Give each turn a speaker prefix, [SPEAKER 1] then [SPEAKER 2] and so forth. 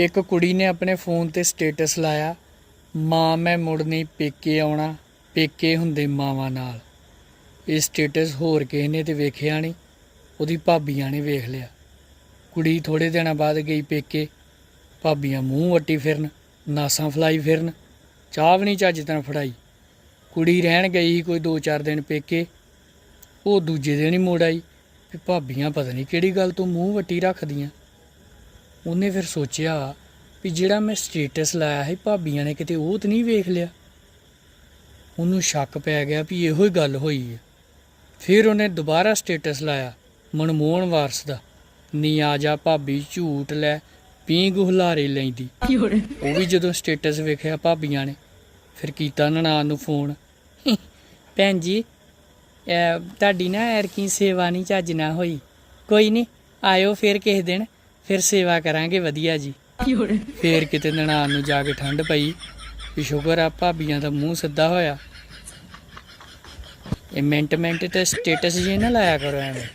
[SPEAKER 1] ਇੱਕ ਕੁੜੀ ਨੇ ਆਪਣੇ ਫੋਨ ਤੇ ਸਟੇਟਸ ਲਾਇਆ, ਮਾਂ, ਮੈਂ ਮੁੜ ਨਹੀਂ ਪੇਕੇ ਆਉਣਾ। ਪੇਕੇ ਹੁੰਦੇ ਮਾਵਾਂ ਨਾਲ। ਇਹ ਸਟੇਟਸ ਹੋਰ ਕਿਸੇ ਨੇ ਤੇ ਵੇਖਿਆ ਨਹੀਂ, ਉਹਦੀ ਭਾਬੀਆਂ ਨੇ ਵੇਖ ਲਿਆ। ਕੁੜੀ ਥੋੜੇ ਦਿਨਾਂ ਬਾਅਦ ਗਈ ਪੇਕੇ। ਭਾਬੀਆਂ ਮੂੰਹ ਵੱਟੀ ਫਿਰਨ, ਨਾਸਾਂ ਫਲਾਈ ਫਿਰਨ, ਚਾਹ ਵੀ ਨਹੀਂ ਚੱਜ ਤਰ੍ਹਾਂ ਫੜਾਈ। ਕੁੜੀ ਰਹਿਣ ਗਈ ਸੀ ਕੋਈ 2-4 ਦਿਨ ਪੇਕੇ। ਉਹ ਦੂਜੇ ਦਿਨ ਹੀ ਮੋੜ ਆਈ। ਵੀ ਭਾਬੀਆਂ ਪਤਾ ਨਹੀਂ ਕਿਹੜੀ ਗੱਲ ਤੋਂ ਮੂੰਹ ਵੱਟੀ ਰੱਖਦੀਆਂ। ਉਹਨੇ ਫਿਰ ਸੋਚਿਆ ਵੀ ਜਿਹੜਾ ਮੈਂ ਸਟੇਟਸ ਲਾਇਆ ਸੀ, ਭਾਬੀਆਂ ਨੇ ਕਿਤੇ ਉਹ ਤਾਂ ਨਹੀਂ ਵੇਖ ਲਿਆ। ਉਹਨੂੰ ਸ਼ੱਕ ਪੈ ਗਿਆ ਵੀ ਇਹੋ ਹੀ ਗੱਲ ਹੋਈ ਹੈ ਫਿਰ ਉਹਨੇ ਦੁਬਾਰਾ ਸਟੇਟਸ ਲਾਇਆ, ਮਨਮੋਹਨ ਵਾਰਸ ਦਾ। ਨੀ ਆ ਜਾ ਭਾਬੀ ਝੂਟ ਲੈ ਪੀਂਗ ਹੁਲਾਰੇ ਲੈਂਦੀ। ਉਹ ਵੀ ਜਦੋਂ ਸਟੇਟਸ ਵੇਖਿਆ ਭਾਬੀਆਂ ਨੇ, ਫਿਰ ਕੀਤਾ ਨਨਾਣ ਨੂੰ ਫੋਨ ਭੈਣ ਜੀ ਤੁਹਾਡੀ ਨਾ ਐਰਕੀ ਸੇਵਾ ਨਹੀਂ ਚੱਜ ਨਾ ਹੋਈ। ਕੋਈ ਨਹੀਂ ਆਇਓ ਫਿਰ ਕਿਸੇ ਦਿਨ। ਫਿਰ ਸੇਵਾ ਕਰਾਂਗੇ ਵਧੀਆ ਜੀ। ਫੇਰ ਕਿਤੇ ਨਨਾਣ ਨੂੰ ਜਾ ਕੇ ਠੰਡ ਪਈ। ਵੀ ਸ਼ੁਕਰ ਆ ਭਾਬੀਆਂ ਦਾ ਮੂੰਹ ਸਿੱਧਾ ਹੋਇਆ। ਇਹ ਮਿੰਟ ਮਿੰਟ ਤੇ ਸਟੇਟਸ ਜੇ ਨਾ ਲਾਇਆ ਕਰੋ ਐਵੇਂ।